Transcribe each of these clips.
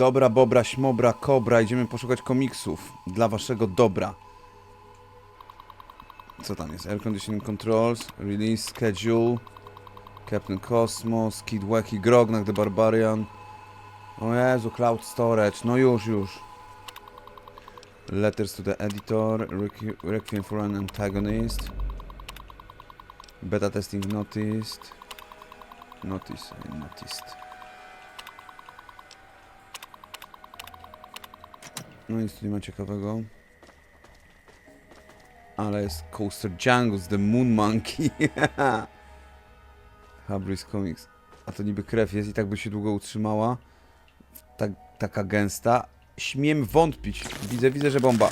Dobra, Bobra, Śmobra, Kobra, idziemy poszukać komiksów dla waszego dobra. Co tam jest? Air Conditioning Controls, Release Schedule, Captain Cosmos, Kid Wacky, Grognak the Barbarian. O Jezu, Cloud Storage, no już, już. Letters to the Editor, Requ- Requiem for an Antagonist. Beta Testing Noticed. Notice, noticed. No nic tu nie ma ciekawego. Ale jest Coaster Jungus, The Moon Monkey. Hubris Comics. A to niby krew jest i tak by się długo utrzymała. Tak, taka gęsta. Śmiem wątpić. Widzę, widzę, że bomba.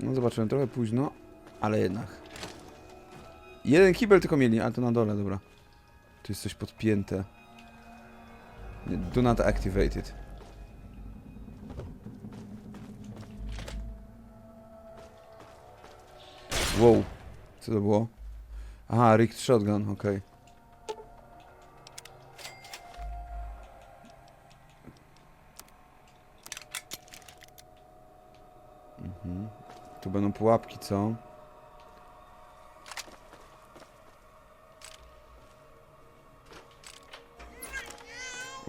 No zobaczyłem trochę późno, ale jednak. Jeden kibel tylko mieli, a to na dole, dobra. Tu jest coś podpięte. Do not activate it. Wow. Co to było? Aha, rigged shotgun, okej. Mhm. Tu będą pułapki, co?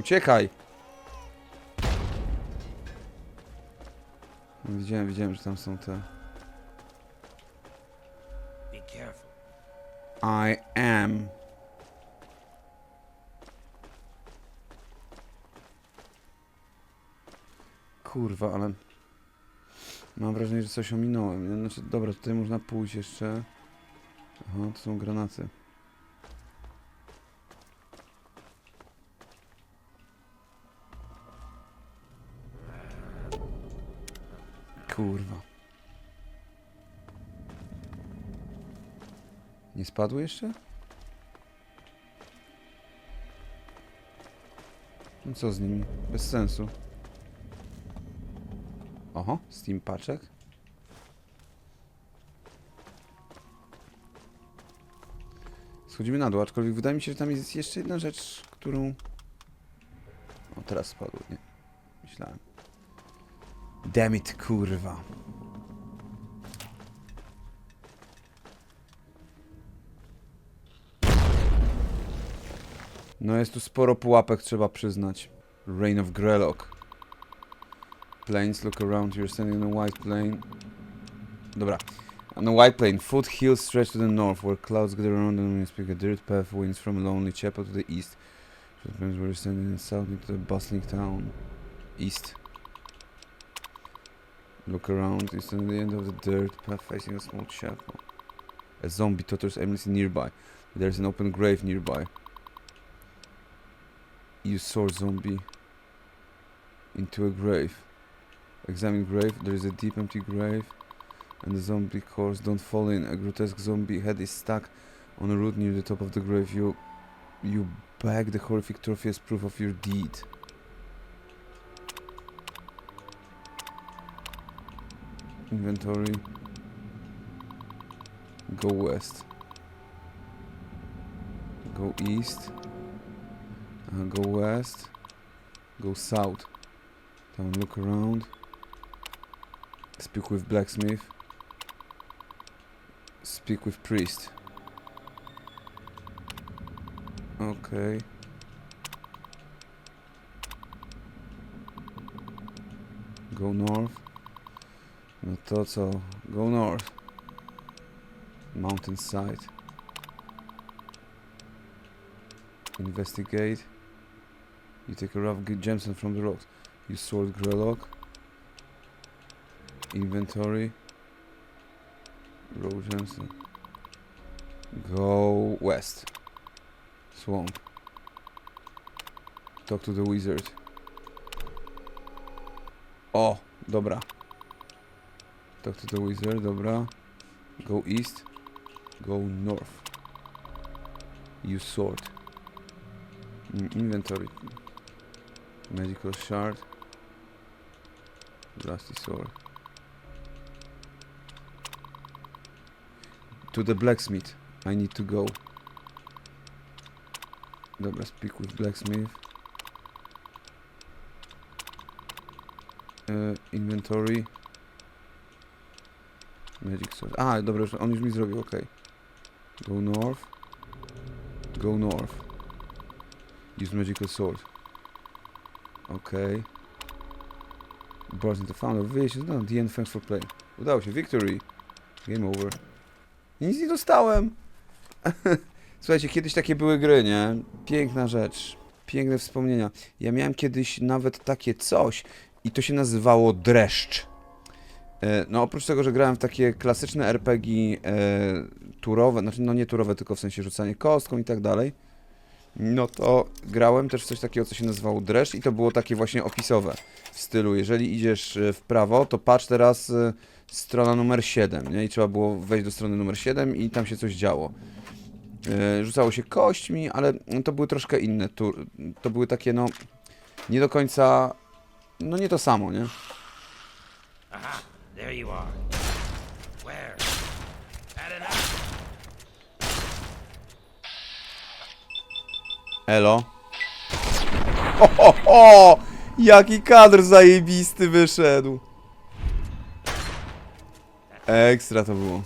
Uciekaj! Widziałem, widziałem, że tam są te... I am. Kurwa, ale... Mam wrażenie, że coś ominąłem. Znaczy, dobra, tutaj można pójść jeszcze. Aha, to są granaty. Kurwa. Nie spadły jeszcze? No co z nimi? Bez sensu. Oho, Steam paczek. Schodzimy na dół, aczkolwiek wydaje mi się, że tam jest jeszcze jedna rzecz, którą... O, teraz spadły, nie. Myślałem. Damn it, kurwa. No jest tu sporo pułapek, trzeba przyznać. Reign of Grelok. Planes, look around, you're standing on a white plane. Dobra. On a white plane, foothills stretch to the north, where clouds gather around them and speak a dirt path winds from lonely chapel to the east. Where you're standing in south into the bustling town. East. Look around, you stand at the end of the dirt path facing a small chapel. A zombie totters aimlessly nearby. There's an open grave nearby. You soar zombie into a grave. Examine grave. There is a deep empty grave, and the zombie corpse don't fall in. A grotesque zombie head is stuck on a root near the top of the grave. You, you bag the horrific trophy as proof of your deed. Inventory. Go west. Go east. Uh, go west. Go south. Don't look around. Speak with blacksmith. Speak with priest. Okay. Go north. No to co? Go north. Mountainside. Investigate. You take a rough gemstone from the rocks. You sword Grelok. Inventory. Row gemstone. Go west. Swamp. Talk to the wizard. O, dobra. Talk to the wizard, dobra. Go east. Go north. Use sword. Mm, Inventory. Magical shard. Rusty sword. To the blacksmith. I need to go. Dobra, speak with blacksmith. E, inventory. Magic sword. A, dobra, już- on już mi zrobił, okej. Go north. Go north. Use magical sword. Okej. Brought into founder. Wyjście, no, the end, thanks for playing. Udało się, victory. Game over. Nic nie dostałem. Słuchajcie, kiedyś takie były gry, nie? Piękna rzecz. Piękne wspomnienia. Ja miałem kiedyś nawet takie coś i to się nazywało dreszcz. E, No oprócz tego, że grałem w takie klasyczne RPG e, turowe, znaczy no nie turowe, tylko w sensie rzucanie kostką i tak dalej, no to grałem też w coś takiego, co się nazywało dreszcz i to było takie właśnie opisowe w stylu, jeżeli idziesz e, w prawo, to patrz teraz strona numer 7, nie? I trzeba było wejść do strony numer 7 i tam się coś działo. Rzucało się kośćmi, ale to były troszkę inne. To były takie, no, nie do końca, no nie to samo, nie? Aha, there you are. Where? Had! Jaki kadr zajebisty wyszedł. Ekstra to było.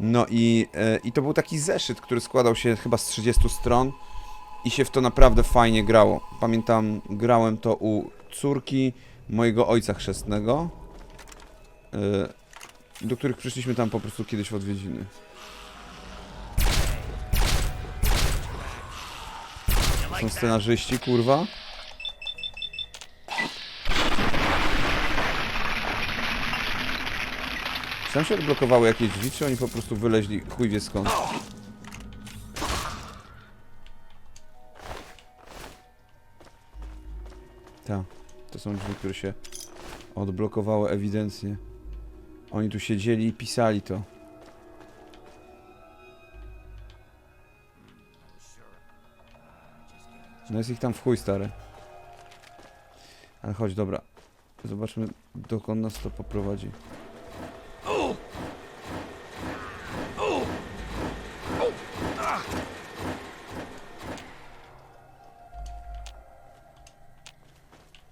No i, e, i to był taki zeszyt, który składał się chyba z 30 stron i się w to naprawdę fajnie grało. Pamiętam, grałem to u córki mojego ojca chrzestnego, do których przyszliśmy tam po prostu kiedyś w odwiedziny. Są scenarzyści, kurwa. Tam się odblokowały jakieś drzwi, czy oni po prostu wyleźli chuj wie skąd? Tak, to są drzwi, które się odblokowały ewidentnie. Oni tu siedzieli i pisali to. No jest ich tam w chuj, stary. Ale chodź, dobra. Zobaczmy, dokąd nas to poprowadzi.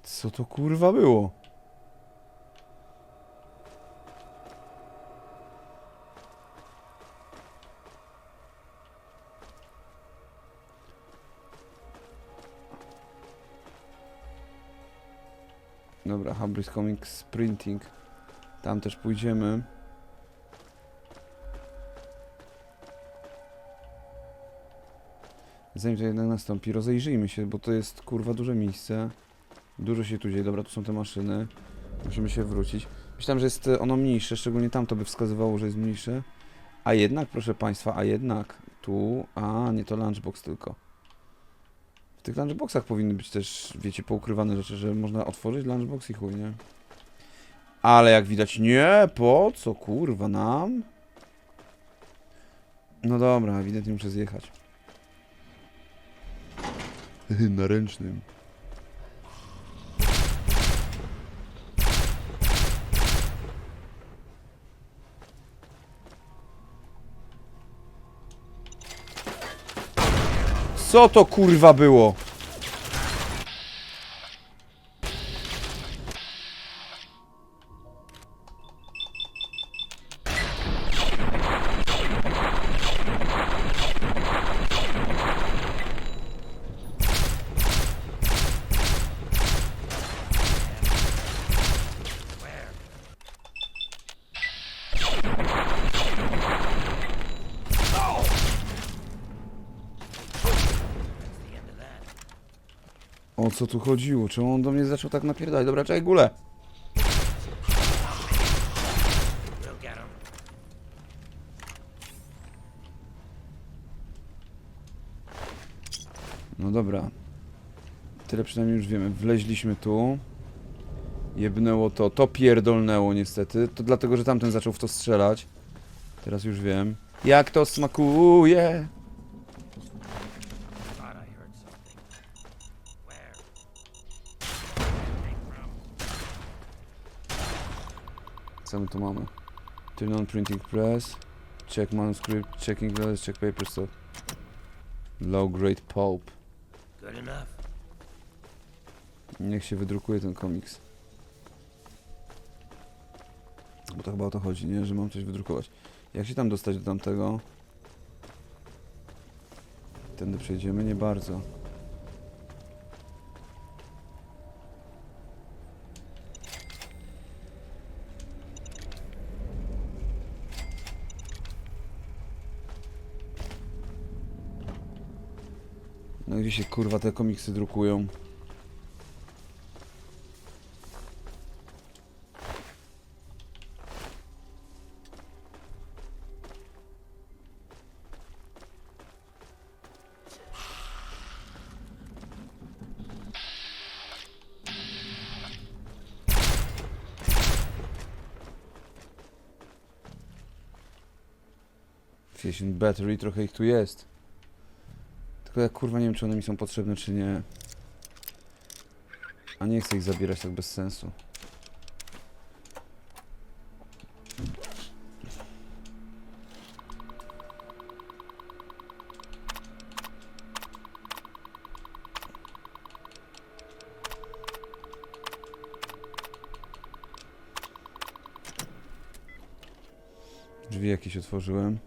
Co to kurwa było? Dobra, Hubris Comics Sprinting. Tam też pójdziemy. Zanim to jednak nastąpi, rozejrzyjmy się, bo to jest kurwa duże miejsce. Dużo się tu dzieje. Dobra, tu są te maszyny. Musimy się wrócić. Myślałem, że jest e, ono mniejsze, szczególnie tam to by wskazywało, że jest mniejsze. A jednak, proszę Państwa, a jednak tu... A, nie to lunchbox tylko. Tych lunchboxach powinny być też, wiecie, poukrywane rzeczy, że można otworzyć lunchbox i chuj, nie? Ale jak widać, nie, po co, kurwa, nam? No dobra, ewidentnie muszę zjechać. Na ręcznym. Co to kurwa było? O co tu chodziło? Czemu on do mnie zaczął tak napierdać? Dobra, czekaj, him. No dobra. Tyle przynajmniej już wiemy. Wleźliśmy tu. Jebnęło to. To pierdolnęło niestety. To dlatego, że tamten zaczął w to strzelać. Teraz już wiem. Jak to smakuje? Co my tu mamy? Turn on printing press. Check manuscript. Checking letters. Check paper stuff. Low grade pulp. Good enough. Niech się wydrukuje ten komiks. Bo to chyba o to chodzi, nie? Że mam coś wydrukować. Jak się tam dostać do tamtego? Tędy przejdziemy? Nie bardzo. Gdzie się kurwa te komiksy drukują? Fission Battery, trochę ich tu jest. Tylko ja kurwa nie wiem, czy one mi są potrzebne, czy nie. A nie chcę ich zabierać tak bez sensu. Drzwi jakieś otworzyłem.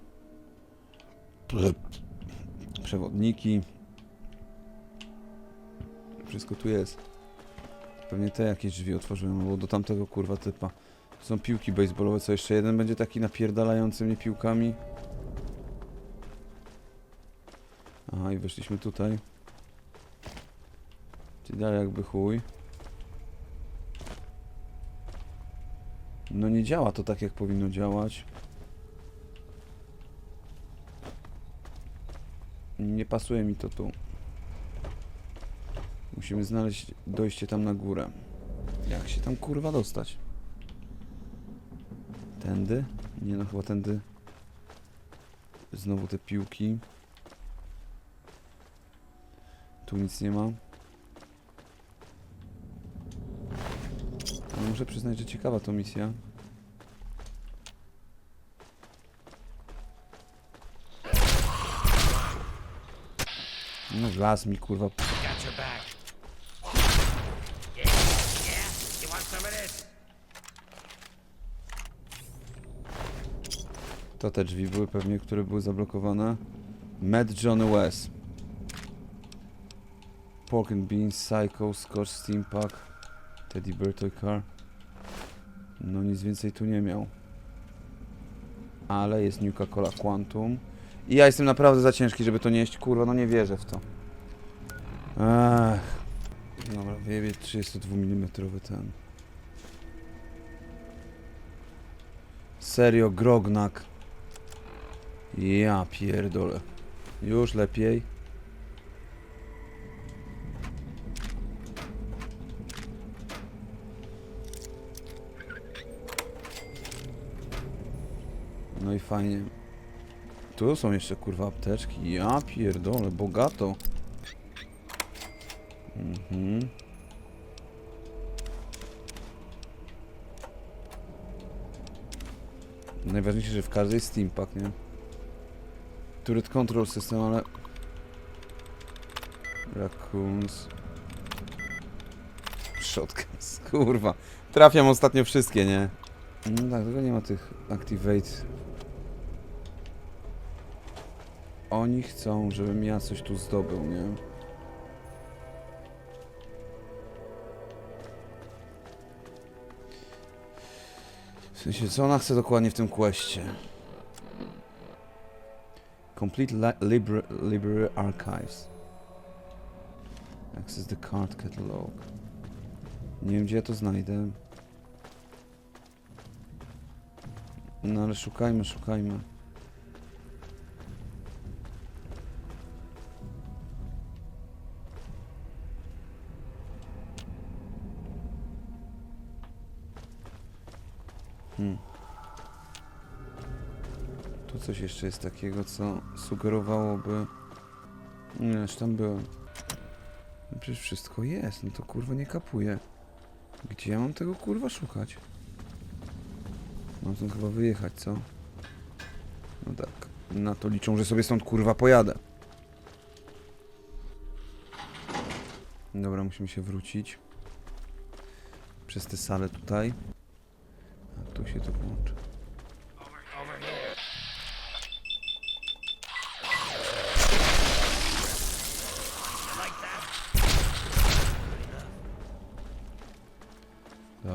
Przewodniki. Wszystko tu jest. Pewnie te jakieś drzwi otworzyłem, bo do tamtego kurwa typa. Są piłki baseballowe, co jeszcze jeden będzie taki napierdalający mnie piłkami. Aha, i weszliśmy tutaj. Czyli dalej jakby chuj. No nie działa to tak, jak powinno działać. Nie pasuje mi to tu. Musimy znaleźć dojście tam na górę. Jak się tam kurwa dostać? Tędy? Nie no, chyba tędy. Znowu te piłki. Tu nic nie ma. Ale muszę przyznać, że ciekawa to misja. No las mi kurwa? To te drzwi były pewnie, które były zablokowane. Mad Johnny West. Pork and Beans, Psycho, Scotch Steampack, Teddy Bear Toy Car. No nic więcej tu nie miał. Ale jest Nuka Cola Quantum. I ja jestem naprawdę za ciężki, żeby to nieść. Kurwa, no nie wierzę w to. Ech. Dobra, wyjebie 32 mm ten. Serio, grognak. Ja pierdolę. Już lepiej. No i fajnie. Tu są jeszcze kurwa apteczki. Ja pierdolę, bogato. Mhm. Najważniejsze, że w każdej steampack, nie? Turret control system, ale... Raccoons... Shotguns, kurwa. Trafiam ostatnio wszystkie, nie? No tak, tylko nie ma tych activate. Oni chcą, żebym ja coś tu zdobył, nie? W sensie, co ona chce dokładnie w tym questie? Complete li library, library archives. Access the card catalog. Nie wiem, gdzie ja to znajdę. No ale szukajmy, szukajmy. Hmm. Tu coś jeszcze jest takiego, co sugerowałoby... Nie, już tam byłem. No przecież wszystko jest, no to kurwa nie kapuje. Gdzie ja mam tego kurwa szukać? Mam stąd chyba wyjechać, co? No tak. Na to liczą, że sobie stąd kurwa pojadę. Dobra, musimy się wrócić. Przez tę salę tutaj.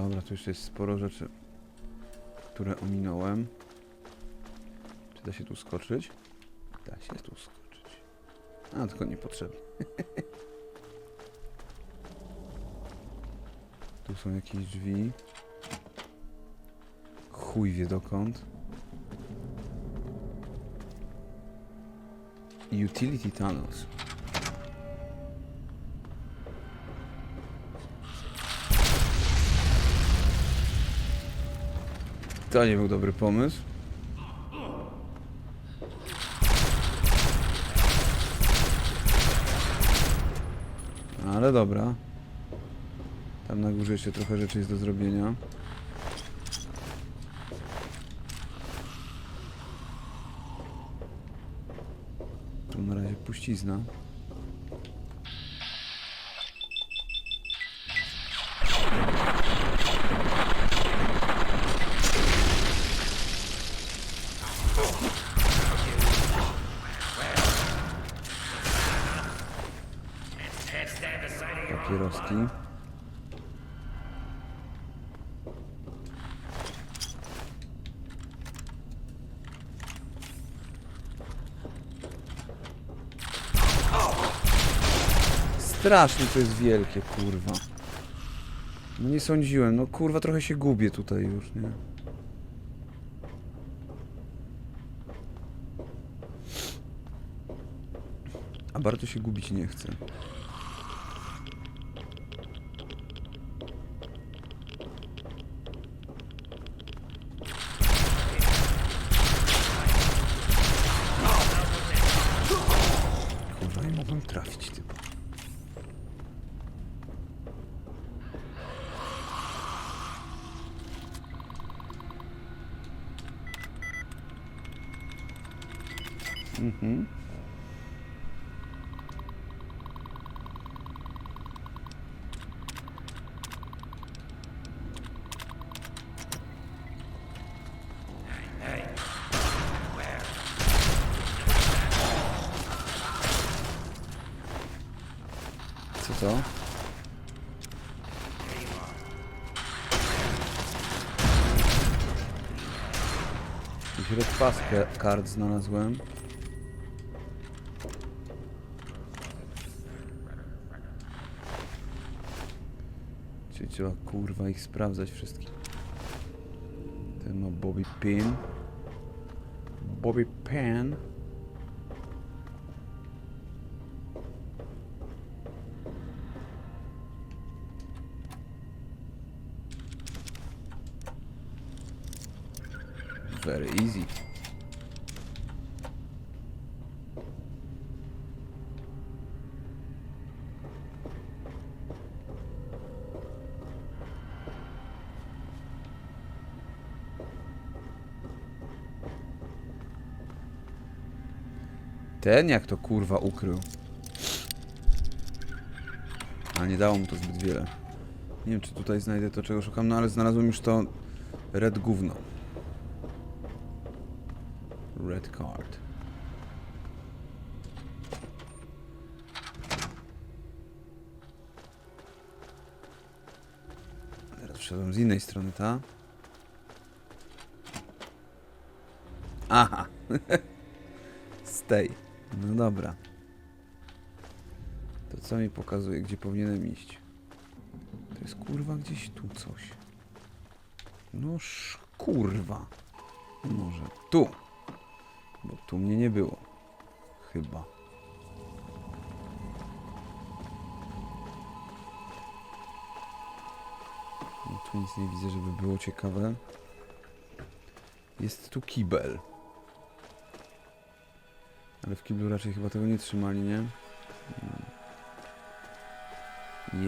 Dobra, tu jeszcze jest sporo rzeczy, które ominąłem. Czy da się tu skoczyć? Da się tu skoczyć. A, tylko niepotrzebnie. tu są jakieś drzwi. Chuj wie dokąd. Utility tunnels. To nie był dobry pomysł. Ale dobra. Tam na górze jeszcze trochę rzeczy jest do zrobienia. Tu na razie puścizna. Strasznie to jest wielkie, kurwa. No nie sądziłem, no kurwa trochę się gubię tutaj już, nie? A bardzo się gubić nie chcę. Kurwa, nie mogłem trafić typu. Mhm. Co to? Jakiś red pass ka- card znalazłem. Czyli trzeba kurwa ich sprawdzać wszystkich. Ten ma Bobby Pin. Bobby Pin. Ten jak to kurwa ukrył. Ale nie dało mu to zbyt wiele. Nie wiem czy tutaj znajdę to czego szukam, no ale znalazłem już to red gówno. Red card. A Teraz wszedłem z innej strony, ta? Aha. z tej. No dobra. To co mi pokazuje, gdzie powinienem iść? To jest kurwa gdzieś tu coś. No sz kurwa. Może tu. Bo tu mnie nie było. Chyba. No tu nic nie widzę, żeby było ciekawe. Jest tu kibel. Ale w kiblu raczej chyba tego nie trzymali, nie? Hmm.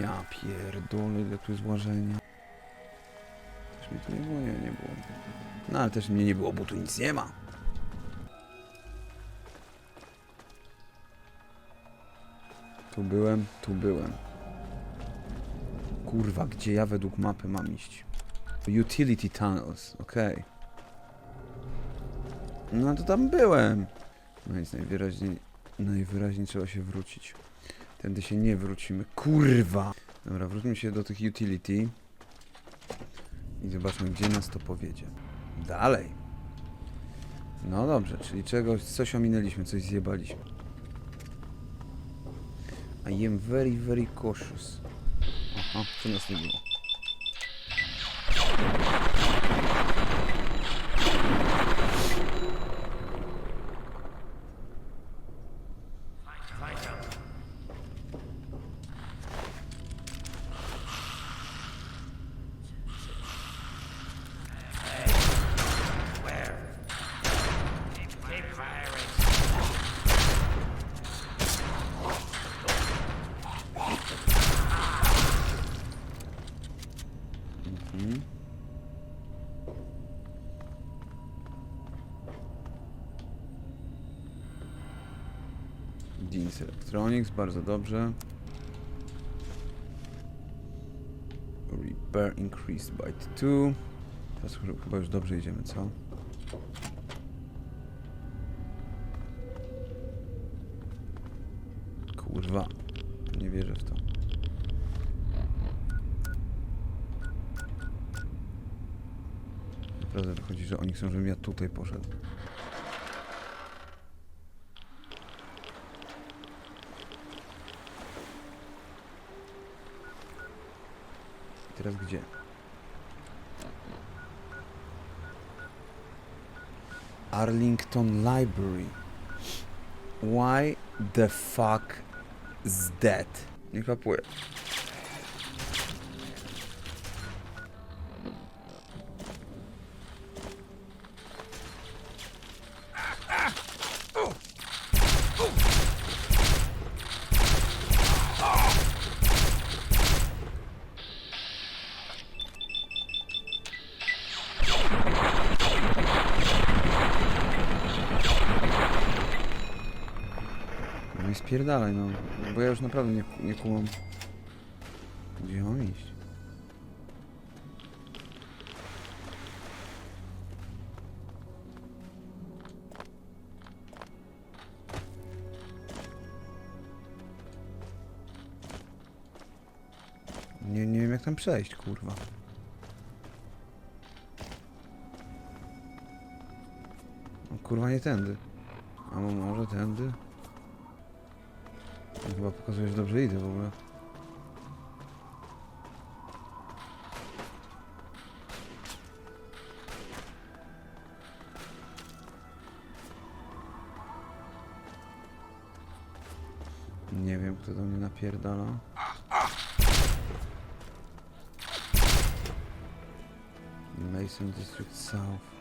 Ja pierdolę, ile tu jest łażenia. Też mnie tu nie było? Nie, nie było. No ale też mnie nie było, bo tu nic nie ma. Tu byłem, tu byłem. Kurwa, gdzie ja według mapy mam iść? Utility tunnels, okej. No to tam byłem. No więc najwyraźniej, najwyraźniej trzeba się wrócić. Tędy się nie wrócimy. Kurwa! Dobra, wróćmy się do tych utility. I zobaczmy, gdzie nas to powiedzie. Dalej. No dobrze, czyli czegoś, coś ominęliśmy, coś zjebaliśmy. I am very, very cautious. Aha, co nas nie było? Deans Electronics, bardzo dobrze. Repair increased by 2. Teraz ch- chyba już dobrze idziemy, co? Kurwa, nie wierzę w to. Naprawdę wychodzi, że oni chcą, żebym ja tutaj poszedł. Teraz gdzie? Arlington Library. Why the fuck is that? Nie kapuję. Spierdalaj, no. Bo ja już naprawdę nie, nie kumam. Gdzie mam iść? Nie, nie wiem jak tam przejść, kurwa. O, kurwa nie tędy. A mo- może tędy? Chyba pokazuje, że dobrze idę w ogóle. Nie wiem, kto do mnie napierdala. Mason District South.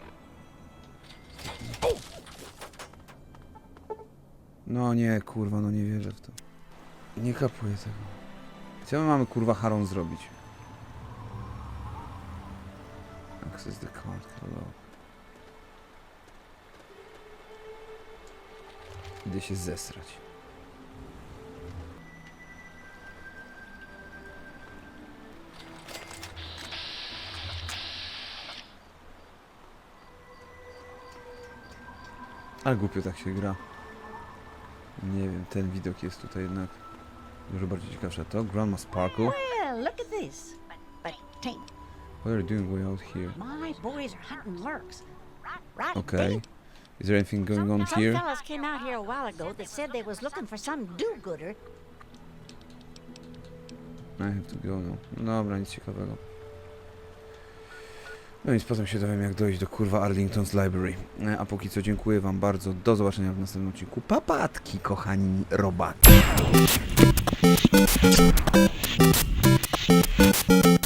No nie, kurwa, no nie wierzę w to. Nie kapuję tego. Co my mamy kurwa Haron zrobić? Access the card catalog. Idę się zesrać. Ale głupio tak się gra. Nie wiem, ten widok jest tutaj jednak dużo bardziej ciekawszy. A to Grandma Sparkle. Well, look at this. But tain't. What are you doing way out here? My boys are hunting lurks. Right. Okay. Is there anything going on Some here? fellas came out here a while ago that said they was looking for some do-gooder. I have to go now. No dobra, nic ciekawego. No więc potem się dowiem jak dojść do kurwa Arlington's Library. E, A póki co dziękuję wam bardzo. Do zobaczenia w następnym odcinku. Papatki, kochani robaki. Thank you.